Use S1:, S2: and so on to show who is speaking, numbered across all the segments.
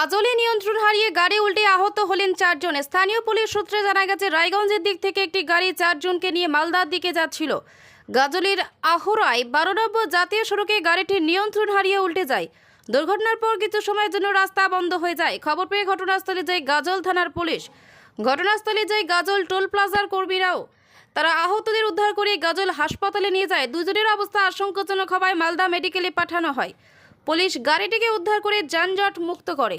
S1: গাজলে নিয়ন্ত্রণ হারিয়ে গাড়ি উল্টে আহত হলেন চারজন। স্থানীয় পুলিশ সূত্রে জানা গেছে, রায়গঞ্জের দিক থেকে একটি গাড়ি চারজনকে নিয়ে মালদার দিকে যাচ্ছিল। গাজলের আহরায় বারো নম্বর জাতীয় সড়কে গাড়িটি নিয়ন্ত্রণ হারিয়ে উল্টে যায়। দুর্ঘটনার পর কিছু সময়ের জন্য রাস্তা বন্ধ হয়ে যায়। খবর পেয়ে ঘটনাস্থলে যায় গাজল থানার পুলিশ। ঘটনাস্থলে যায় গাজল টোল প্লাজার কর্মীরাও। তারা আহতদের উদ্ধার করে গাজল হাসপাতালে নিয়ে যায়। দুজনের অবস্থা আশঙ্কাজনক হওয়ায় মালদা মেডিকেলে পাঠানো হয়। পুলিশ গাড়িটিকে উদ্ধার করে যানজট মুক্ত করে।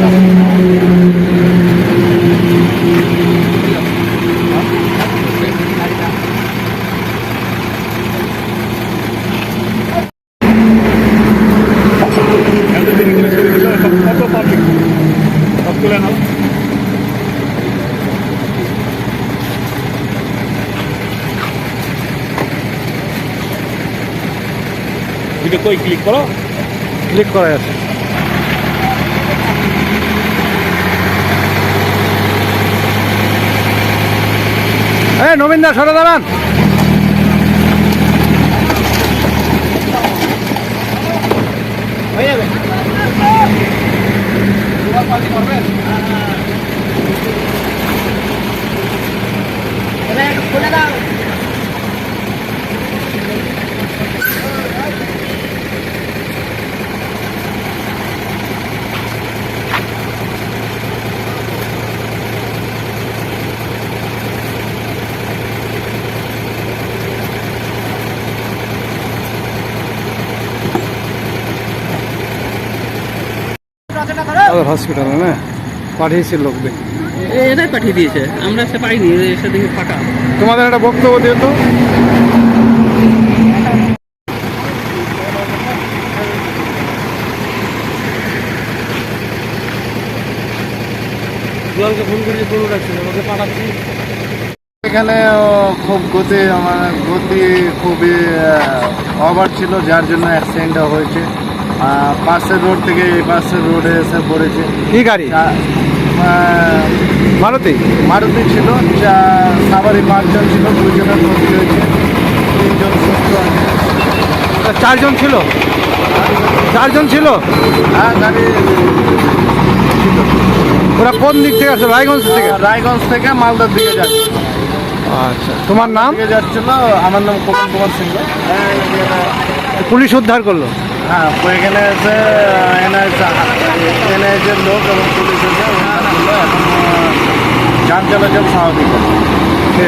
S2: ভিডিও কই ক্লিক করো?
S3: ক্লিক করা আছে। এই নবীন দা সরে দাঁড়ান। হসপিটালে? না পাঠিয়েছি লোকদের।
S2: এটাই পাঠিয়ে দিয়েছে? আমরা সে পাইনি এসে দেখি ফাঁকা।
S3: তোমাদের একটা বক্তব্য দিও তো।
S2: জলকে ফোন করে গরু রাখছিল ওকে পাঠাচ্ছি।
S4: এখানে খুব গতি আমার গতি খুবই ওভার ছিল যার জন্য অ্যাক্সিডেন্টটা হয়েছে। পাশের রোড থেকে এই পাশের রোডে এসে পড়েছে।
S3: কি গাড়ি? মারুতি?
S4: মারুতি ছিল যা সাবারি পাঁচজন ছিল দুজনের ক্ষতি হয়েছে তিনজন সুস্থ আছে।
S3: চারজন ছিল? চারজন ছিল?
S4: হ্যাঁ গাড়ি
S3: ওরা কোন দিক থেকে আসছে? রায়গঞ্জ থেকে?
S4: রায়গঞ্জ থেকে মালদার দিকে যাচ্ছে।
S3: আচ্ছা তোমার নাম?
S4: যাচ্ছিল আমার নাম কমল কুমার সিংহ।
S3: পুলিশ উদ্ধার করল?
S4: হ্যাঁ এখানে আছে এনআইএস এনআইএসের লোক এবং পুলিশ আছে এখন যান চলাচল স্বাভাবিক আছে